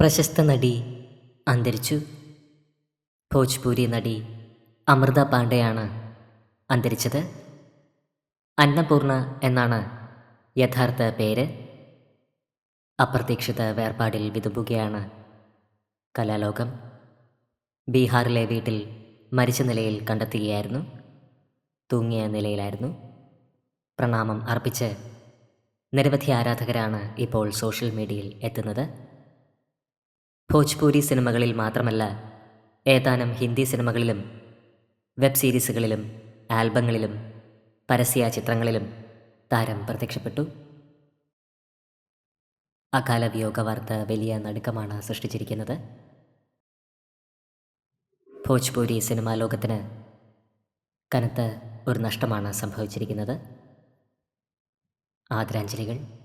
പ്രശസ്ത നടി അന്തരിച്ചു. ഭോജ്പൂരി നടി അമൃത പാണ്ഡെയാണ് അന്തരിച്ചത്. അന്നപൂർണ എന്നാണ് യഥാർത്ഥ പേര്. അപ്രതീക്ഷിത വേർപാടിൽ വിതുമ്പുകയാണ് കലാലോകം. ബീഹാറിലെ വീട്ടിൽ മരിച്ച നിലയിൽ കണ്ടെത്തുകയായിരുന്നു. തൂങ്ങിയ നിലയിലായിരുന്നു. പ്രണാമം അർപ്പിച്ച് നിരവധി ആരാധകരാണ് ഇപ്പോൾ സോഷ്യൽ മീഡിയയിൽ എത്തുന്നത്. ഭോജ്പൂരി സിനിമകളിൽ മാത്രമല്ല ഏതാനും ഹിന്ദി സിനിമകളിലും വെബ് സീരീസുകളിലും ആൽബങ്ങളിലും പരസ്യ ചിത്രങ്ങളിലും താരം പ്രത്യക്ഷപ്പെട്ടു. അകാല വിയോഗ വാർത്ത വലിയ നടുക്കമാണ് സൃഷ്ടിച്ചിരിക്കുന്നത്. ഭോജ്പൂരി സിനിമാ ലോകത്തിന് കനത്ത ഒരു നഷ്ടമാണ് സംഭവിച്ചിരിക്കുന്നത്. ആദരാഞ്ജലികൾ.